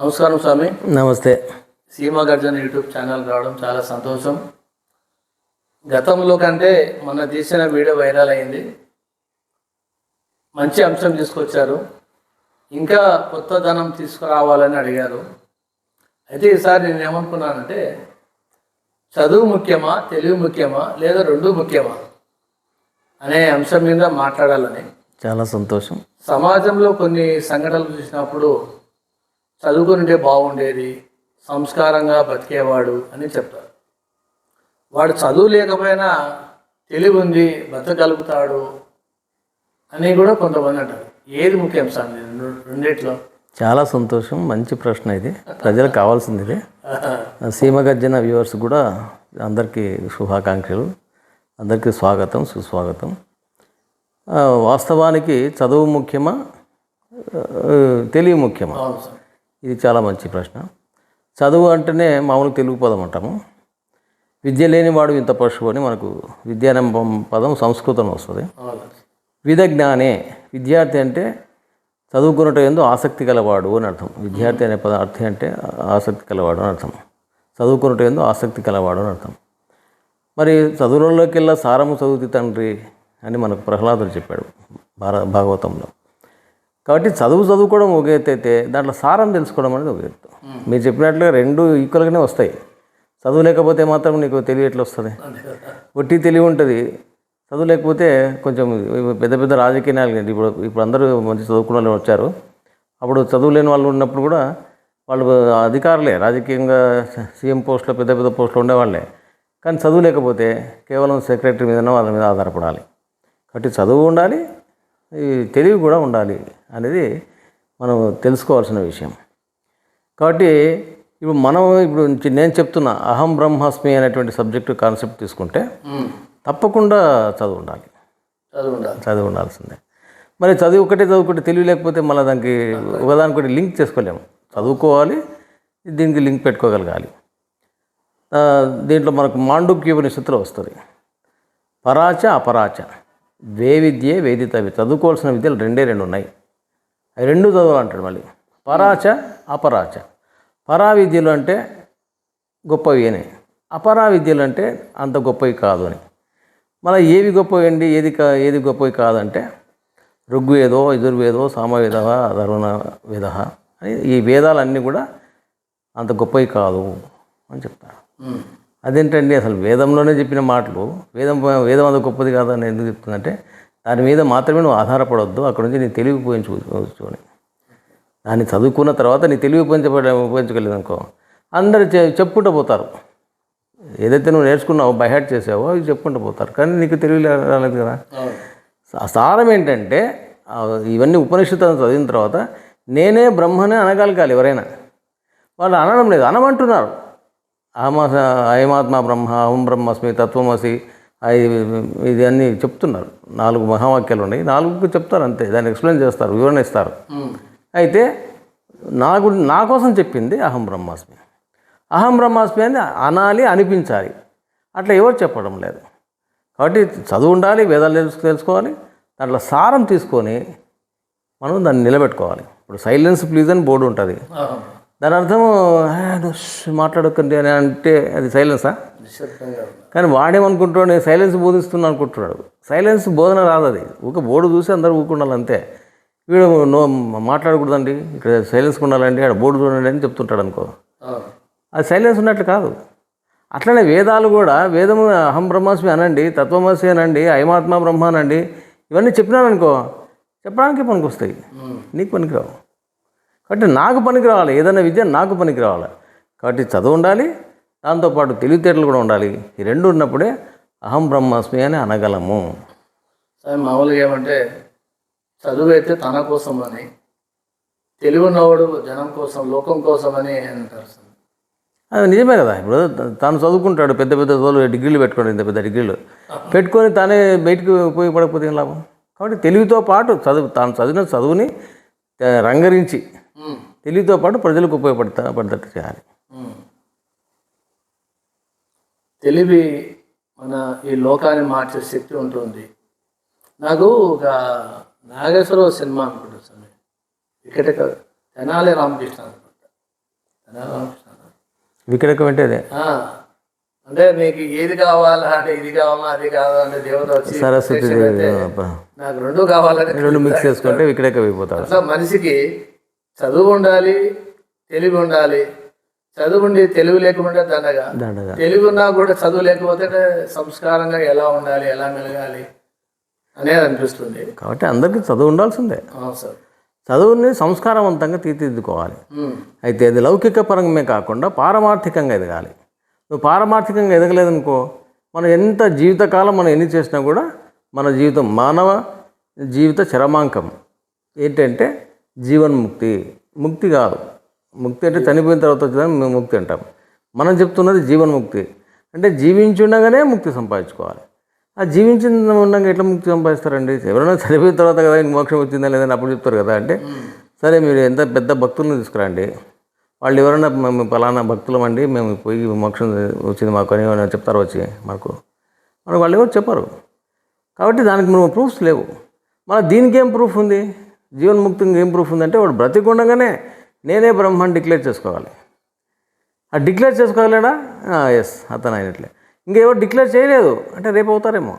నమస్కారం స్వామి. నమస్తే. Seema Curzon YouTube channel రావడం చాలా సంతోషం. గతంలో కంటే మొన్న తీసిన వీడియో వైరల్ అయింది. మంచి అంశం తీసుకొచ్చారు. ఇంకా కొత్త ధనం తీసుకురావాలని అడిగారు. అయితే ఈసారి నేను ఏమనుకున్నానంటే చదువు ముఖ్యమా తెలివి ముఖ్యమా లేదా రెండు ముఖ్యమా అనే అంశం మీద మాట్లాడాలని. చాలా సంతోషం. సమాజంలో కొన్ని సంఘటనలు చూసినప్పుడు చదువుకుంటే బాగుండేది సంస్కారంగా బతికేవాడు అని చెప్తారు. వాడు చదువు లేకపోయినా తెలివి ఉంది బతకగలుగుతాడు అని కూడా కొంతమంది అంటారు. ఏది ముఖ్యం సార్ రెండు రెండిట్లో? చాలా సంతోషం మంచి ప్రశ్న ఇది. ప్రజలకు కావాల్సింది ఇది. సీమగర్జన వ్యూవర్స్ కూడా అందరికీ శుభాకాంక్షలు. అందరికీ స్వాగతం సుస్వాగతం. వాస్తవానికి చదువు ముఖ్యమా? తెలివి ముఖ్యమా? ఇది చాలా మంచి ప్రశ్న. చదువు అంటేనే మామూలు తెలుగు పదం అంటాము. విద్య లేనివాడు ఇంత పశువు అని మనకు విద్య పదం సంస్కృతం వస్తుంది. విధజ్ఞానే విద్యార్థి అంటే చదువుకున్నట్టు ఎందు ఆసక్తి కలవాడు అని అర్థం. విద్యార్థి అనే పదం అర్థం అంటే ఆసక్తి కలవాడు అని అర్థం. చదువుకున్నట్టు ఎందు ఆసక్తి కలవాడు అని అర్థం. మరి చదువులలోకెల్లా సారము చదువుతి తండ్రి అని మనకు ప్రహ్లాదుడు చెప్పాడు. భార భాగవతంలో. కాబట్టి చదువు చదువుకోవడం ఒక ఎత్తు అయితే దాంట్లో సారం తెలుసుకోవడం అనేది ఒక ఎత్తు. మీరు చెప్పినట్లుగా రెండు ఈక్వల్గానే వస్తాయి. చదువు లేకపోతే మాత్రం నీకు తెలివి ఎట్లా వస్తుంది? ఒట్టి తెలివి ఉంటుంది. చదువు లేకపోతే కొంచెం పెద్ద పెద్ద రాజకీయ నాయకులు ఇప్పుడు ఇప్పుడు అందరూ మంచి చదువుకున్న వాళ్ళు వచ్చారు. అప్పుడు చదువు లేని వాళ్ళు ఉన్నప్పుడు కూడా వాళ్ళు అధికారులే రాజకీయంగా సీఎం పోస్టులో పెద్ద పెద్ద పోస్టులో ఉండేవాళ్ళే. కానీ చదువు లేకపోతే కేవలం సెక్రటరీ మీదనో వాళ్ళ మీద ఆధారపడాలి. కాబట్టి చదువు ఉండాలి ఈ తెలివి కూడా ఉండాలి. అనేది మనం తెలుసుకోవాల్సిన విషయం. కాబట్టి ఇప్పుడు మనం ఇప్పుడు నేను చెప్తున్న అహం బ్రహ్మాస్మి అనేటువంటి సబ్జెక్టు కాన్సెప్ట్ తీసుకుంటే. తప్పకుండా చదువు ఉండాలి చదువు ఉండాలి చదువు ఉండాల్సిందే మరి చదువు ఒకటే చదువుకుంటే తెలివి లేకపోతే మళ్ళీ దానికి ఒకదానికొకటి లింక్ చేసుకోలేము. చదువుకోవాలి దీనికి లింక్ పెట్టుకోగలగాలి. దీంట్లో మనకు మాండుక్య ఉపనిషత్తులో వస్తుంది. పరాచ అపరాచ. వే విద్యే వేదితవి. చదువుకోవాల్సిన విద్యలు రెండే రెండు ఉన్నాయి అవి రెండు చదవాలంటాడు మళ్ళీ. పరాచ అపరాచ పరా విద్యలు అంటే గొప్పవి అని. అపరా విద్యలు అంటే అంత గొప్పవి కాదు అని. మళ్ళీ ఏవి గొప్పవి అండి ఏది కా ఏది గొప్పవి కాదంటే ఋగ్వేదో యజుర్వేదో సామవేద అధర్వణ వేద అని ఈ వేదాలన్నీ కూడా అంత గొప్పవి కాదు అని చెప్తారు. ఉమ్. అదేంటండి? అసలు వేదంలోనే చెప్పిన మాటలు. వేదం వేదం అంత గొప్పది కాదని ఎందుకు చెప్తుందంటే దాని మీద మాత్రమే నువ్వు ఆధారపడవద్దు అక్కడ నుంచి నీ తెలివి ఉపయోగించుకోవచ్చు అని దాన్ని చదువుకున్న తర్వాత నీ తెలివి ఉపయోగించబడ ఉపయోగించగలేదు అనుకో అందరు చె- చెప్పుకుంటూ పోతారు. ఏదైతే నువ్వు నేర్చుకున్నావో బైహాట్ చేసావో అవి చెప్పుకుంటూ పోతారు. కానీ నీకు తెలివి రాలేదు కదా? సారం ఏంటంటే ఇవన్నీ ఉపనిషత్తులను చదివిన తర్వాత నేనే బ్రహ్మనే అనగలగాలి ఎవరైనా. వాళ్ళు అనడం లేదు. అనమంటున్నారు. అహమ అయమాత్మ బ్రహ్మ అహం బ్రహ్మస్మి తత్వమసి ఇది అన్నీ చెప్తున్నారు. నాలుగు మహావాక్యాలు ఉన్నాయి. నాలుగు చెప్తారు అంతే. దాన్ని ఎక్స్ప్లెయిన్ చేస్తారు వివరణ ఇస్తారు అయితే నా గురి నా కోసం చెప్పింది అహం బ్రహ్మాస్మి. అహం బ్రహ్మాస్మి అని అనాలి అనిపించాలి. అట్లా ఎవరు చెప్పడం లేదు. కాబట్టి చదువు ఉండాలి వేదాలు తెలుసు తెలుసుకోవాలి. దాంట్లో సారం తీసుకొని మనం దాన్ని నిలబెట్టుకోవాలి. ఇప్పుడు సైలెన్స్ ప్లీజ్ అని బోర్డు ఉంటుంది. దాని అర్థం "ఆ, నువ్వు ష్ మాట్లాడకండి అని అంటే అది సైలెన్సా. కానీ వాడేమనుకుంటున్నాడు నేను సైలెన్స్ బోధిస్తున్నా అనుకుంటున్నాడు. సైలెన్స్ బోధన రాదు అది. ఒక బోర్డు చూసి అందరూ ఊరుకుండాలి అంతే. వీడు నో మాట్లాడకూడదండి ఇక్కడ సైలెన్స్ ఉండాలండి అక్కడ బోర్డు చూడండి అని చెప్తుంటాడు అనుకో. అది సైలెన్స్ ఉన్నట్లు కాదు. అట్లనే వేదాలు కూడా వేదము అహం బ్రహ్మాస్మి అనండి తత్వమసి అనండి అయమాత్మ బ్రహ్మ అనండి ఇవన్నీ చెప్పినాననుకో చెప్పడానికి పనికి వస్తాయి. నీకు పనికిరావు. కాబట్టి నాకు పనికి రావాలి ఏదైనా విద్య నాకు పనికి రావాలి కాబట్టి చదువు ఉండాలి దాంతోపాటు తెలివితేటలు కూడా ఉండాలి. ఈ రెండు ఉన్నప్పుడే అహం బ్రహ్మాస్మి అని అనగలము. సరే మామూలుగా ఏమంటే చదువు అయితే తన కోసం అని తెలివి ఉన్నవాడు జనం కోసం లోకం కోసం అని అంటారు సార్. అది నిజమే కదా. ఇప్పుడు తాను చదువుకుంటాడు పెద్ద పెద్ద చదువులు డిగ్రీలు పెట్టుకోండి ఇంత పెద్ద డిగ్రీలు. పెట్టుకొని తానే బయటకు ఉపయోగపడకపోతే ఏం లాభం? కాబట్టి తెలివితో పాటు చదువు తాను చదివిన చదువుని రంగరించి. తెలివితో పాటు ప్రజలకు ఉపయోగపడతా పడేటట్టు చేయాలి. తెలివి మన ఈ లోకాన్ని మార్చే శక్తి ఉంటుంది. నాకు ఒక నాగేశ్వరరావు సినిమా అనుకుంటా సార్ ఇక్కడ తెనాలి రామకృష్ణ అనుకుంటా. రామకృష్ణ వికటకం అంటే అదే? అంటే నీకు ఏది కావాలా అంటే ఇది కావాలా అది కావాలా అంటే దేవత వచ్చి సరస్వతి. నాకు రెండు కావాలని రెండు మిక్స్ చేసుకుంటే వికటకం అయిపోతాడు. మనిషికి చదువు ఉండాలి తెలివి ఉండాలి. చదువు ఉండి తెలివి లేకుండా దండగా. దండగా. తెలివి ఉన్నా కూడా చదువు లేకపోతే సంస్కారంగా ఎలా ఉండాలి ఎలా మెలగాలి అనేది అనిపిస్తుంది. కాబట్టి అందరికీ చదువు ఉండాల్సిందే. సార్. చదువుని సంస్కారవంతంగా తీర్చిదిద్దుకోవాలి. అయితే అది లౌకిక పరంగా కాకుండా పారమార్థికంగా ఎదగాలి. నువ్వు పారమార్థికంగా ఎదగలేదనుకో మనం ఎంత జీవితకాలం మనం ఎన్ని చేసినా కూడా మన జీవితం మానవ జీవిత చరమాంకం. ఏంటంటే జీవన్ముక్తి ముక్తి. కాదు. ముక్తి అంటే చనిపోయిన తర్వాత వచ్చిందని మేము ముక్తి అంటాం. మనం చెప్తున్నది జీవన్ముక్తి అంటే జీవించుండగానే ముక్తి సంపాదించుకోవాలి. ఆ జీవించిన ఉండగా ఎట్లా ముక్తి సంపాదిస్తారండి? ఎవరైనా చనిపోయిన తర్వాత కదా మోక్షం వచ్చిందా లేదని అప్పుడు చెప్తారు కదా అంటే సరే మీరు ఎంత పెద్ద భక్తులను తీసుకురండి. వాళ్ళు ఎవరైనా మేము పలానా భక్తులం అండి మేము పోయి మోక్షం వచ్చింది మాకు అని ఏమైనా చెప్తారు వచ్చి మాకు మనకు వాళ్ళు ఎవరు చెప్పరు. కాబట్టి దానికి మేము ప్రూఫ్స్ లేవు. మన దీనికి ఏం ప్రూఫ్ ఉంది? జీవన్ముక్తికి ఏం ప్రూఫ్ ఉందంటే వాడు బ్రతికుండగానే నేనే బ్రహ్మని డిక్లేర్ చేసుకోవాలి. ఆ డిక్లేర్ చేసుకోగలడా? ఎస్ అతను అయినట్లే. ఇంకెవరు డిక్లేర్ చేయలేదు. అంటే రేపు అవుతారేమో.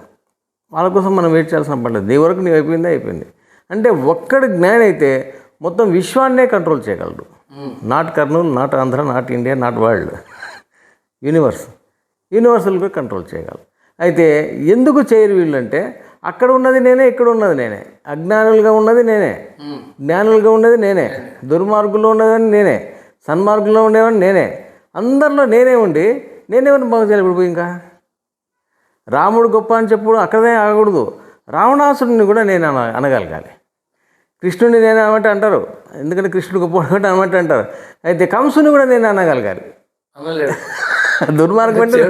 వాళ్ళ కోసం మనం వెయిట్ చేయాల్సిన పడలేదు నీ వరకు నీవు అయిపోయిందే అయిపోయింది. అంటే ఒక్కడి జ్ఞాని అయితే మొత్తం విశ్వాన్నే కంట్రోల్ చేయగలడు. Not Kurnool not Andhra not India not world. Universe యూనివర్సల్గా control చేయగలరు అయితే ఎందుకు చేయరు వీళ్ళంటే అక్కడ ఉన్నది నేనే ఇక్కడ ఉన్నది నేనే. అజ్ఞానులుగా ఉన్నది నేనే. జ్ఞానులుగా ఉండేది నేనే. దుర్మార్గుల్లో ఉండేదని నేనే. సన్మార్గుల్లో ఉండేవాడిని నేనే. అందరిలో నేనే ఉండి నేనేమన్నా బాగు చేయాలి ఇంకా? రాముడు గొప్ప అని చెప్పుడు అక్కడే ఆగకూడదు. రావణాసుడిని కూడా నేను అన అనగలగాలి. కృష్ణుడిని నేను అనమంటే అంటారు. ఎందుకంటే కృష్ణుడు గొప్ప అంటే అనమంటే అంటారు. అయితే కంసుని కూడా నేను అనగలగాలి. అనలేడు. దుర్మార్గం అంటే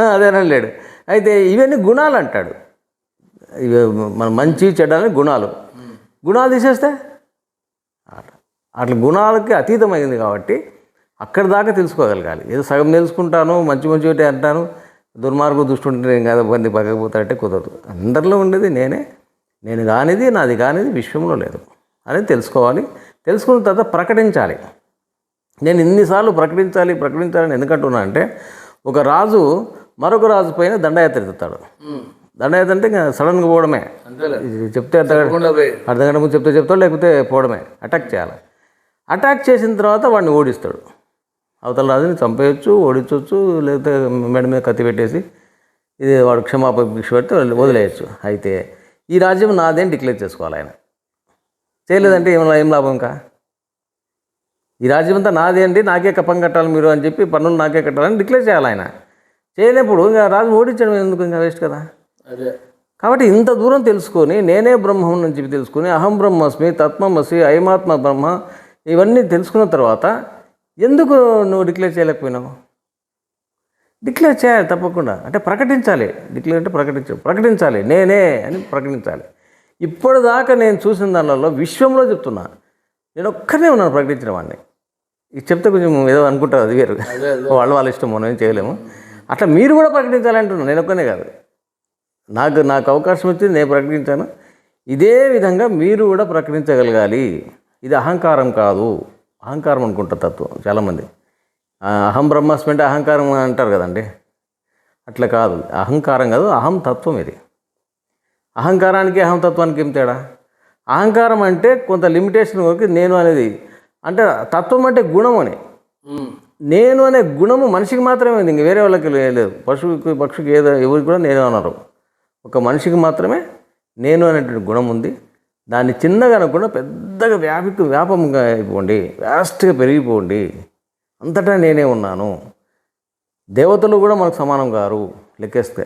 అదే అనలేడు. అయితే ఇవన్నీ గుణాలు అంటాడు. మన మంచి చెడ్డని గుణాలు. గుణాలు తీసేస్తే అట్లా గుణాలకి అతీతమైంది కాబట్టి అక్కడి దాకా తెలుసుకోగలగాలి. ఏదో సగం తెలుసుకుంటాను మంచి మంచి ఒకటి అంటాను దుర్మార్గం దుష్టుంటే నేను కదా బంది పగకపోతాడంటే కుదరదు. అందరిలో ఉండేది నేనే. నేను కానిది నాది కానిది విశ్వంలో లేదు. అనేది తెలుసుకోవాలి. తెలుసుకున్న తర్వాత ప్రకటించాలి. నేను ఇన్నిసార్లు ప్రకటించాలి ప్రకటించాలని ఎందుకంటున్నా అంటే ఒక రాజు మరొక రాజు పైన దండయాత్ర ఎత్తుతాడు. దండయాత్ర అంటే ఇంకా సడన్గా పోవడమే. చెప్తే అర్ధ అర్ధగంట ముందు చెప్తే చెప్తాడు లేకపోతే పోవడమే. అటాక్ చేయాలి. అటాక్ చేసిన తర్వాత వాడిని ఓడిస్తాడు. అవతల రాజుని చంపేయచ్చు ఓడించవచ్చు లేకపోతే మెడ మీద కత్తి పెట్టేసి ఇది వాడు క్షమాపణ భిక్ష పెడితే వదిలే- వదిలేయచ్చు. అయితే ఈ రాజ్యం నాదేం డిక్లేర్ చేసుకోవాలి ఆయన? చేయలేదంటే ఏం ఏం లాభం ఇంకా? ఈ రాజ్యం అంతా నాదే అండి నాకే కప్పం కట్టాలి మీరు అని చెప్పి పన్నులు నాకే కట్టాలని డిక్లేర్ చేయాలి ఆయన. చేయలేప్పుడు ఇంకా రాజు ఓడించడం ఎందుకు ఇంకా వేస్ట్ కదా? కాబట్టి ఇంత దూరం తెలుసుకొని నేనే బ్రహ్మం అని చెప్పి తెలుసుకొని అహం బ్రహ్మస్మి తత్వమసి అయమాత్మ బ్రహ్మ ఇవన్నీ తెలుసుకున్న తర్వాత ఎందుకు నువ్వు డిక్లేర్ చేయలేకపోయినావు? డిక్లేర్ చేయాలి తప్పకుండా. అంటే ప్రకటించాలి. డిక్లేర్ అంటే ప్రకటించ ప్రకటించాలి. నేనే అని ప్రకటించాలి. ఇప్పటిదాకా నేను చూసిన దానిలో విశ్వంలో చెప్తున్నా. నేను ఒక్కనే ఉన్నాను ప్రకటించిన వాడిని. ఇది చెప్తే కొంచెం ఏదో అనుకుంటారు అది వేరు. వాళ్ళ వాళ్ళ ఇష్టం మనం ఏం చేయలేము. అట్లా మీరు కూడా ప్రకటించాలంటున్నాను నేను ఒక్కనే కాదు. నాకు నాకు అవకాశం వచ్చింది నేను ప్రకటించాను. ఇదే విధంగా మీరు కూడా ప్రకటించగలగాలి. ఇది అహంకారం కాదు. అహంకారం అనుకుంటారు తత్వం చాలామంది. అహం బ్రహ్మాస్మి అంటే అహంకారం అంటారు కదండి. అట్లా కాదు. అహంకారం కాదు అహం తత్వం ఇది. అహంకారానికి అహం తత్వానికి ఏం తేడా? అహంకారం అంటే కొంత లిమిటేషన్ వరకు నేను అనేది. అంటే తత్వం అంటే గుణం అని. నేను అనే గుణము మనిషికి మాత్రమే ఉంది ఇంక వేరే వాళ్ళకి లేదు. పశువుకి పక్షికి ఏదో ఎవరికి కూడా నేను అన్నారు. ఒక మనిషికి మాత్రమే నేను అనేటువంటి గుణం ఉంది. దాన్ని చిన్నగా అనకుండా పెద్దగా వ్యాపిక వ్యాపంగా అయిపోండి. వ్యాస్ట్గా పెరిగిపోండి. అంతటా నేనే ఉన్నాను. దేవతలు కూడా మనకు సమానం గారు లెక్కేస్తే.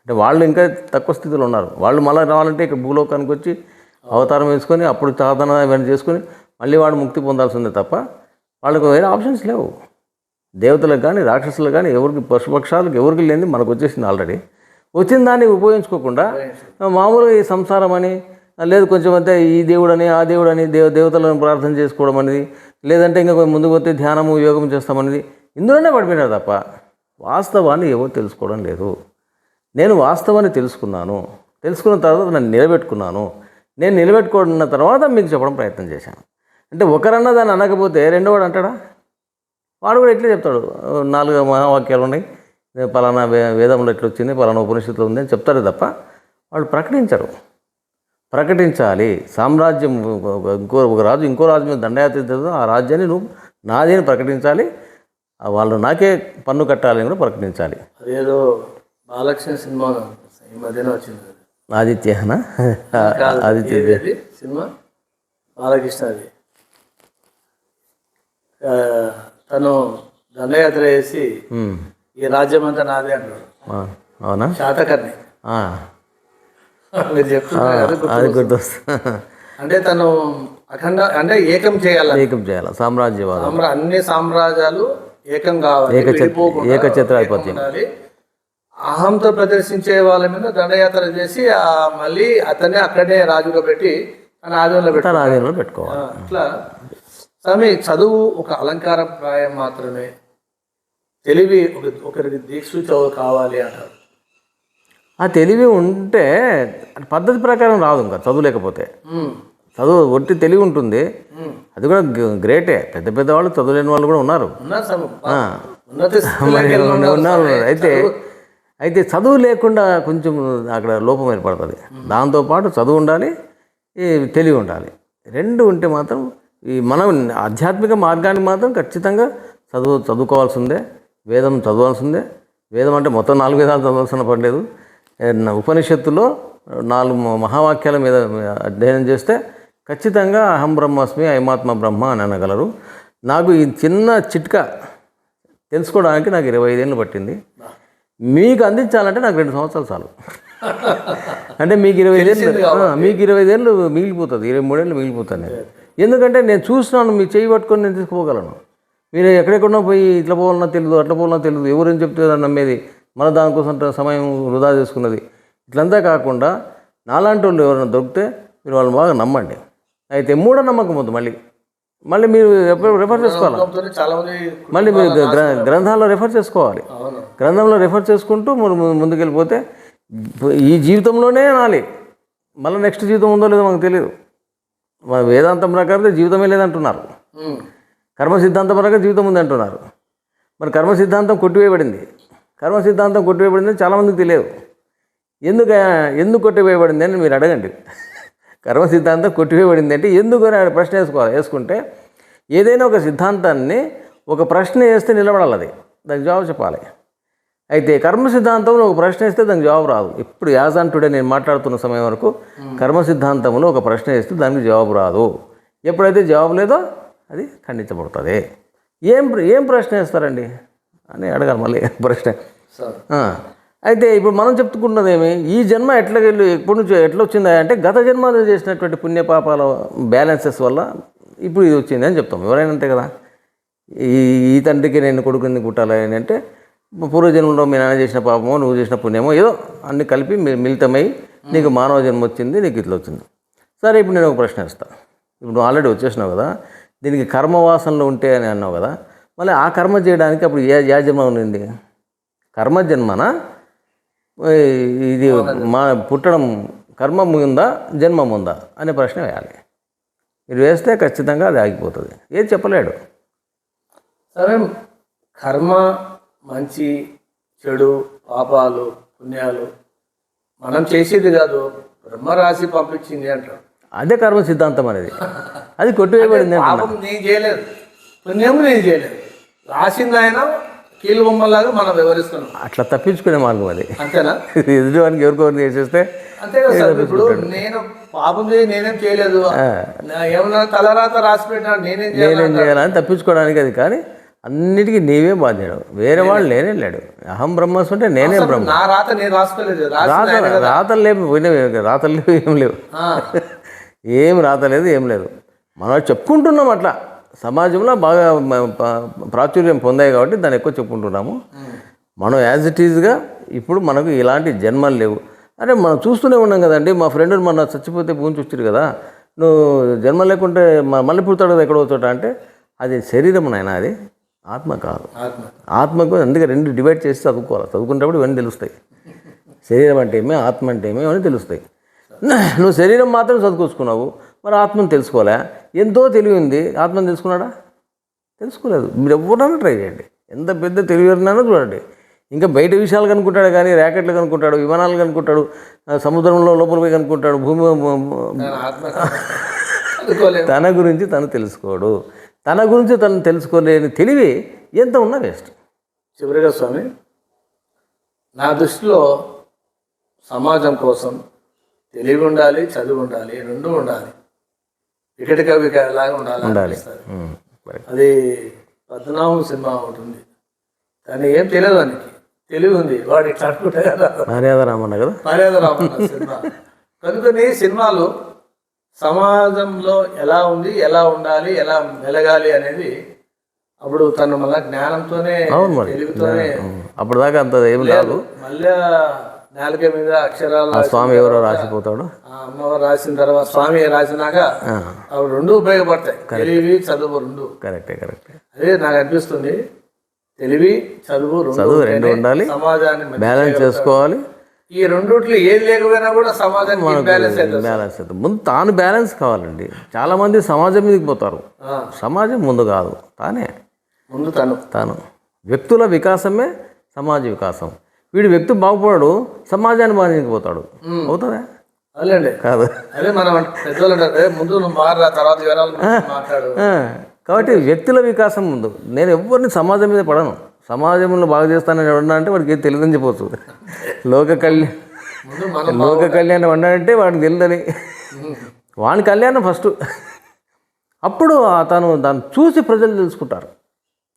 అంటే వాళ్ళు ఇంకా తక్కువ స్థితిలో ఉన్నారు. వాళ్ళు మళ్ళీ రావాలంటే ఇక్కడ భూలోకానికి వచ్చి అవతారం వేసుకొని అప్పుడు సాధన ఇవన్నీ చేసుకొని మళ్ళీ వాడు ముక్తి పొందాల్సిందే తప్ప వాళ్ళకు వేరే ఆప్షన్స్ లేవు. దేవతలకు కానీ రాక్షసులకు కానీ ఎవరికి పశుపక్షాలకు ఎవరికి లేనిది మనకు వచ్చేసింది ఆల్రెడీ వచ్చిన దాన్ని ఉపయోగించుకోకుండా మామూలుగా ఈ సంసారం అని లేదు కొంచెం అంతే ఈ దేవుడని ఆ దేవుడని దేవ దేవతలను ప్రార్థన చేసుకోవడం అనేది లేదంటే ఇంకా కొంచెం ముందుకు పోతే ధ్యానము యోగం చేస్తామనేది ఇందులోనే పడిపోయినారు తప్ప వాస్తవాన్ని ఎవరు తెలుసుకోవడం లేదు. నేను వాస్తవాన్ని తెలుసుకున్నాను. తెలుసుకున్న తర్వాత నన్ను నిలబెట్టుకున్నాను. నేను నిలబెట్టుకున్న తర్వాత మీకు చెప్పడం ప్రయత్నం చేశాను. అంటే ఒకరన్నా దాన్ని అనకపోతే రెండోవాడు అంటాడా? వాడు కూడా ఇట్లే చెప్తాడు. నాలుగు మహావాక్యాలు ఉన్నాయి. పలానా వే వేదంలో ఎట్లా వచ్చింది పలానా ఉపనిషత్తులో ఉంది అని చెప్తారు తప్ప వాళ్ళు ప్రకటించరు. ప్రకటించాలి. సామ్రాజ్యం ఇంకో ఒక రాజు ఇంకో రాజు మీద దండయాత్ర ఆ రాజ్యాన్ని నువ్వు నాది అని ప్రకటించాలి వాళ్ళు నాకే పన్ను కట్టాలి అని కూడా ప్రకటించాలి. అదేదో బాలకృష్ణ సినిమా ఈ మధ్యన వచ్చింది. ఆదిత్యనా? ఆదిత్య సినిమా? బాలకృష్ణ అది తను దండయాత్ర చేసి. ఈ రాజ్యం అంతా నాదే ఆ, అవునా? శాతకర్ణి. మీరు చెప్తున్నారు. గుర్తొస్తుంది అంటే తను అఖండ అంటే ఏకం చేయాలి. ఏకం చేయాలి. సామ్రాజ్యవాదం. సామ్రా అన్ని సామ్రాజ్యాలు ఏకం కావాలి ఏకఛత్రాధిపత్యం. అహంతో ప్రదర్శించే వాళ్ళ మీద దండయాత్ర చేసి ఆ మళ్ళీ అతన్ని అక్కడనే రాజుగా పెట్టి తన ఆధీనంలో పెట్టి ఆధీనంలో పెట్టుకోవాలి. అట్లా స్వామి చదువు ఒక అలంకార ప్రాయం మాత్రమే. తెలివి ఒక ఒకరికి దీక్ష కావాలి అంటారు. ఆ తెలివి ఉంటే పద్ధతి ప్రకారం రాదు ఇంకా చదువు లేకపోతే. ఉమ్, చదువు ఒట్టి తెలివి ఉంటుంది. అది కూడా గ్రేటే. పెద్ద పెద్ద వాళ్ళు చదువులేని వాళ్ళు కూడా ఉన్నారు. ఉన్నారు. అయితే అయితే చదువు లేకుండా కొంచెం అక్కడ లోపం ఏర్పడుతుంది. దాంతోపాటు చదువు ఉండాలి ఈ తెలివి ఉండాలి. రెండు ఉంటే మాత్రం ఈ మనం ఆధ్యాత్మిక మార్గానికి మాత్రం ఖచ్చితంగా చదువు చదువుకోవాల్సిందే. వేదం చదవాల్సిందే. వేదం అంటే మొత్తం నాలుగు వేదాలు చదవాల్సిన పడలేదు ఏ, నా ఉపనిషత్తులో నాలుగు మహావాక్యాల మీద అధ్యయనం చేస్తే ఖచ్చితంగా అహం బ్రహ్మాస్మి అయమాత్మ బ్రహ్మ అని అనగలరు. నాకు ఈ చిన్న చిట్కా తెలుసుకోవడానికి నాకు ఇరవై ఐదేళ్ళు పట్టింది. మీకు అందించాలంటే నాకు రెండు సంవత్సరాలు చాలు. అంటే మీకు ఇరవై ఐదేళ్ళు మీకు ఇరవై ఐదేళ్ళు మిగిలిపోతుంది. ఇరవై మూడేళ్ళు మిగిలిపోతాను నేను ఎందుకంటే నేను చూసినాను మీ చేయి పట్టుకొని నేను తీసుకుపోగలను. మీరు ఎక్కడెక్కడో పోయి ఇట్లా పోవాలన్నా తెలియదు అట్లా పోవాలన్నా తెలియదు ఎవరేం చెప్తే దాన్ని నమ్మేది. మన దానికోసం సమయం వృధా చేసుకున్నది. ఇట్లంతా కాకుండా నాలాంటి వాళ్ళు ఎవరైనా దొరికితే మీరు వాళ్ళని బాగా నమ్మండి. అయితే మూఢ నమ్మకం వద్దు మళ్ళీ. మళ్ళీ మీరు ఎప్పుడు రెఫర్ చేసుకోవాలి? మళ్ళీ మీరు గ్ర గ్రంథాల్లో రెఫర్ చేసుకోవాలి. గ్రంథంలో రెఫర్ చేసుకుంటూ ముందుకెళ్ళిపోతే ఈ జీవితంలోనే అనాలి మళ్ళీ నెక్స్ట్ జీవితం ఉందో లేదో మనకు తెలియదు వేదాంతం ప్రకారం జీవితమే లేదంటున్నారు. కర్మ సిద్ధాంతం ప్రకారం జీవితం ఉంది అంటున్నారు. మరి కర్మ సిద్ధాంతం కొట్టివేయబడింది. కర్మ సిద్ధాంతం కొట్టివేయబడింది చాలామందికి తెలియదు. ఎందుకు ఎందుకు కొట్టివేయబడింది అని మీరు అడగండి. కర్మ సిద్ధాంతం కొట్టివేయబడింది అంటే ఎందుకు అని ఆయన ప్రశ్న వేసుకోవాలి వేసుకుంటే ఏదైనా ఒక సిద్ధాంతాన్ని ఒక ప్రశ్న వేస్తే నిలబడాలి అది. దానికి జవాబు చెప్పాలి. అయితే కర్మ సిద్ధాంతంలో ఒక ప్రశ్న వేస్తే దానికి జవాబు రాదు. ఇప్పుడు యాజ్ ఆన్ టుడే నేను మాట్లాడుతున్న సమయం వరకు కర్మ సిద్ధాంతంలో ఒక ప్రశ్న వేస్తే దానికి జవాబు రాదు. ఎప్పుడైతే జవాబు లేదో అది ఖండించబడుతుంది ఏం ఏం ప్రశ్న వేస్తారండి? అని అడగాలి మళ్ళీ ప్రశ్న. అయితే ఇప్పుడు మనం చెప్పుకున్నది ఏమి ఈ జన్మ ఎట్లా వెళ్ళి ఎప్పటి నుంచి ఎట్లా వచ్చిందా అంటే గత జన్మలో చేసినటువంటి పుణ్యపాపాల బ్యాలెన్సెస్ వల్ల ఇప్పుడు ఇది వచ్చింది అని చెప్తాం. ఎవరైనా అంతే కదా? ఈ ఈ తండ్రికి నేను కొడుకుని కుట్టాలి అని అంటే పూర్వజన్మలో మీ నాన్న చేసిన పాపమో నువ్వు చేసిన పుణ్యమో ఏదో అన్ని కలిపి మీ- మిళితమై నీకు మానవ జన్మ వచ్చింది నీకు ఇట్లా వచ్చింది సరే ఇప్పుడు నేను ఒక ప్రశ్న వేస్తాను ఇప్పుడు నువ్వు ఆల్రెడీ వచ్చేసినావు కదా దీనికి కర్మవాసనలో ఉంటే అని అన్నావు కదా మళ్ళీ ఆ కర్మ చేయడానికి అప్పుడు ఏ జన్మ ఉంది కర్మ జన్మన? ఇది మా పుట్టడం కర్మ ఉందా జన్మం ఉందా అనే ప్రశ్న వేయాలి. మీరు వేస్తే ఖచ్చితంగా అది ఆగిపోతుంది. ఏది చెప్పలేడు. సరే కర్మ మంచి చెడు పాపాలు పుణ్యాలు మనం చేసేది కాదు బ్రహ్మ రాసి పంపించింది అంటారు అదే కర్మ సిద్ధాంతం అనేది. అది కొట్టివేయబడింది. పాపం నేను చేయలేదు. నేను చేయలేదు. రాసింది ఆయన కీలు బొమ్మలాగా మనం వివరిస్తున్నాం అట్లా తప్పించుకునే మార్గం అది. అంతేనా? ఎదుటివానికి ఎవరికొకరిని చేసేస్తే అంతే కదా ఇప్పుడు నేను పాపం చేయి నేనేం చేయలేదు. ఏమన్నా తలరాత రాసి పెట్టినా నేనేం చేయాలి నేనేం చేయాలని తప్పించుకోవడానికి అది కానీ అన్నిటికీ నీవే బాధ్యుడు. వేరే వాళ్ళు లేనే లేడు. అహం బ్రహ్మస్సు అంటే నేనే బ్రహ్మ. రాత నేను రాసుకోలేదు. రాత. రాతలు లేవు పోయినవి రాతలు లేవు ఏం లేవు. ఏం రాతలేదు ఏం లేదు. మనం చెప్పుకుంటున్నాం అట్లా. సమాజంలో బాగా ప్రాచుర్యం పొందాయి కాబట్టి దాన్ని ఎక్కువ చెప్పుకుంటున్నాము. మనం యాజ్ ఇట్ ఈజ్గా ఇప్పుడు మనకు ఇలాంటి జన్మలు లేవు. అరే మనం చూస్తూనే ఉన్నాం కదండి. మా ఫ్రెండ్ మన చచ్చిపోతే పూంచి వచ్చారు కదా. నువ్వు జన్మ లేకుంటే మళ్ళీ పుడతాడు కదా ఎక్కడో చోట అంటే అది శరీరం నాయన అది? ఆత్మ కాదు. ఆత్మ. ఆత్మకు అందుకే రెండు డివైడ్ చేసి చదువుకోవాలి. చదువుకునేటప్పుడు ఇవన్నీ తెలుస్తాయి. శరీరం అంటే ఏమి ఆత్మ అంటే ఏమి అని తెలుస్తాయి. నువ్వు శరీరం మాత్రం చదువుకొచ్చుకున్నావు మరి ఆత్మను తెలుసుకోలే. ఎంతో తెలివి ఉంది ఆత్మను తెలుసుకున్నాడా? తెలుసుకోలేదు. మీరు ఎవరైనా ట్రై చేయండి. ఎంత పెద్ద తెలివినానో చూడండి. ఇంకా బయట విషయాలు కనుక్కుంటాడు కానీ ర్యాకెట్లు కనుక్కుంటాడు విమానాలు కనుక్కుంటాడు సముద్రంలో లోపల పోయి కనుక్కుంటాడు భూమి తన గురించి తను తెలుసుకోడు. తన గురించి తను తెలుసుకోలేని తెలివి ఎంత ఉన్నా వేస్ట్. చివరిగా స్వామి నా దృష్టిలో సమాజం కోసం తెలివి ఉండాలి. చదువు ఉండాలి రెండు ఉండాలి వికటి కవి లాగా ఉండాలి ఉండాలి. అది పద్మనాభం సినిమా ఒకటి ఉంది. కానీ ఏం తెలియదు దానికి తెలివి ఉంది. వాడు ఇట్లా అనుకుంటే మర్యాద రామన్న కదా? మర్యాద రామన్న సినిమా. కొన్ని సినిమాలు సమాజంలో ఎలా ఉంది ఎలా ఉండాలి ఎలా మెలగాలి అనేది అప్పుడు తను మళ్ళా జ్ఞానంతోనే తెలివితోనే ఉమ్, అప్పటిదాకా అంత ఏం రాదు. మళ్ళా నాలుక మీద అక్షరాలు స్వామి ఎవరో రాసిపోతాడు? అమ్మవారు రాసిన తర్వాత స్వామి రాసినాక అవి రెండు ఉపయోగపడతాయి. తెలివి చదువు రెండు. కరెక్టే కరెక్టే. అదే నాకు అనిపిస్తుంది. తెలివి చదువు చదువు రెండు ఉండాలి. సమాజాన్ని బ్యాలెన్స్ చేసుకోవాలి. ఈ రెండిట్లో ఏది లేకపోయినా కూడా సమాజానికి బ్యాలెన్స్ అవుతుంది. బ్యాలెన్స్ అవుతుంది. ముందు తాను బ్యాలెన్స్ కావాలండి. చాలామంది సమాజం మీదకి పోతారు. సమాజం ముందు కాదు తానే. ముందు తను. తాను. వ్యక్తుల వికాసమే సమాజ వికాసం. వీడు వ్యక్తి బాగుపడాడు సమాజాన్ని బాధించకపోతాడు. అవుతుందా అదేండి కాదు. అదే మనం అంట- పెద్దోళ్ళు అంటారు "ఏ, ముందు తర్వాత కాబట్టి వ్యక్తుల వికాసం ముందు. నేను ఎవరిని సమాజం మీద పడను. సమాజంలో బాగా చేస్తానని ఎవరన్నా అంటే వాడికి ఏం తెలియదని చెప్పవచ్చు లోక కళ్యాణ్ లోక కళ్యాణం అన్నాడంటే వాడికి తెలియదని. వాని కళ్యాణం ఫస్ట్. అప్పుడు అతను దాన్ని చూసి ప్రజలు తెలుసుకుంటారు.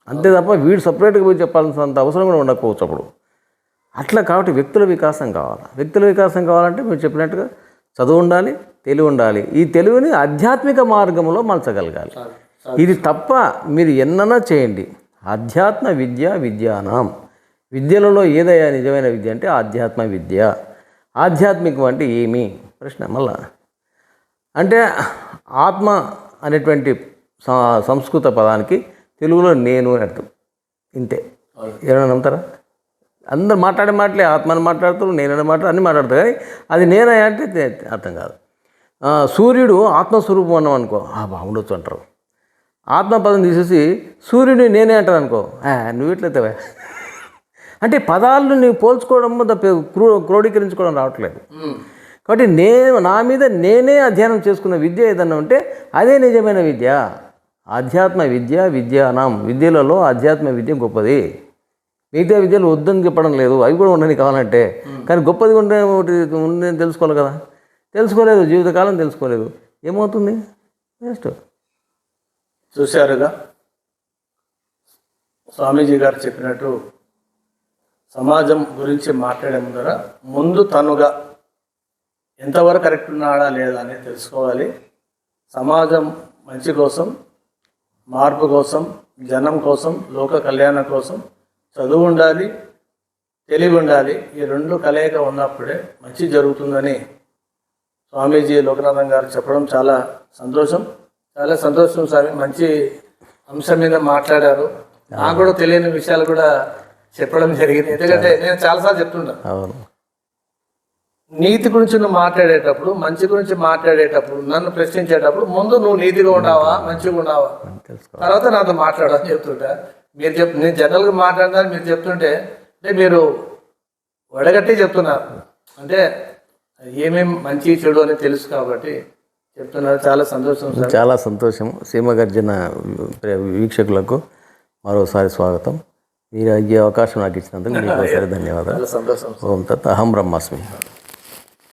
అంతే తప్ప వీడు సపరేట్గా పోయి చెప్పాల్సినంత అవసరం కూడా ఉండకపోవచ్చు అప్పుడు. అట్లా కాబట్టి వ్యక్తుల వికాసం కావాలి? వ్యక్తుల వికాసం కావాలంటే మీరు చెప్పినట్టుగా చదువు ఉండాలి తెలివి ఉండాలి. ఈ తెలివిని ఆధ్యాత్మిక మార్గంలో మలచగలగాలి. ఇది తప్ప మీరు ఎన్నన్నా చేయండి. ఆధ్యాత్మ విద్య విద్యానాం విద్యలలో ఏదయ్యా నిజమైన విద్య అంటే ఆధ్యాత్మ విద్య. ఆధ్యాత్మికం అంటే ఏమి? ప్రశ్న మళ్ళా. అంటే ఆత్మ అనేటువంటి స- సంస్కృత పదానికి తెలుగులో నేను అని అర్థం. ఇంతే. ఏమైనా నమ్ముతారా? అందరు మాట్లాడే మాటలే ఆత్మని మాట్లాడుతారు నేనని మాట్లాడు అన్ని మాట్లాడతారు కానీ అది నేనే అంటే అర్థం కాదు. సూర్యుడు ఆత్మస్వరూపం అన్నాం అనుకో ఆ బాగుండొచ్చు అంటారు. ఆత్మపదం తీసేసి సూర్యుడిని నేనే అంటాను అనుకో "ఆ, నువ్వు ఎట్లయితే అంటే పదాలను నీవు పోల్చుకోవడం క్రో క్రోడీకరించుకోవడం రావట్లేదు. కాబట్టి నేను నా మీద నేనే అధ్యయనం చేసుకున్న విద్య ఏదన్నా ఉంటే అదే నిజమైన విద్య. ఆధ్యాత్మ విద్య విద్యానాం. విద్యలలో ఆధ్యాత్మ విద్య గొప్పది. మిగతా విద్యలు వద్దని చెప్పడం లేదు. అవి కూడా ఉండని కావాలంటే. కానీ గొప్పది ఉండే ఒకటి ఉందని తెలుసుకోవాలి కదా. తెలుసుకోలేదు జీవితకాలం తెలుసుకోలేదు. ఏమవుతుంది? నెక్స్ట్ చూశారుగా? స్వామీజీ గారు చెప్పినట్టు సమాజం గురించి మాట్లాడే ముందర ముందు తనుగా ఎంతవరకు కరెక్ట్ ఉన్నాడా లేదా అనేది తెలుసుకోవాలి. సమాజం మంచి కోసం మార్పు కోసం జనం కోసం లోక కళ్యాణం కోసం చదువు ఉండాలి తెలివి ఉండాలి ఈ రెండు కలయిక ఉన్నప్పుడే మంచి జరుగుతుందని స్వామీజీ లోకనాథం గారు చెప్పడం చాలా సంతోషం. చాలా సంతోషం స్వామి మంచి అంశం మీద మాట్లాడారు. నాకు కూడా తెలియని విషయాలు కూడా చెప్పడం జరిగింది. ఎందుకంటే నేను చాలాసార్లు చెప్తుంటా అవును. నీతి గురించి నువ్వు మాట్లాడేటప్పుడు మంచి గురించి మాట్లాడేటప్పుడు నన్ను ప్రశ్నించేటప్పుడు ముందు నువ్వు నీతిగా ఉన్నావా మంచిగా ఉన్నావా తర్వాత నాతో మాట్లాడు అని చెప్తుంటా. మీరు చెప్ నేను జనరల్గా మాట్లాడదాన్ని మీరు చెప్తుంటే అంటే మీరు వడగట్టి చెప్తున్నారు. అంటే ఏమేం మంచి చెడు అని తెలుసు కాబట్టి చెప్తున్నారు. చాలా సంతోషం చాలా సంతోషం. సీమగర్జన వీక్షకులకు మరోసారి స్వాగతం. మీరు ఈ అవకాశం నాకు ఇచ్చినందుకు మీకు ధన్యవాదాలు. సంతోషం ఓం తత్ అహం బ్రహ్మాస్మి.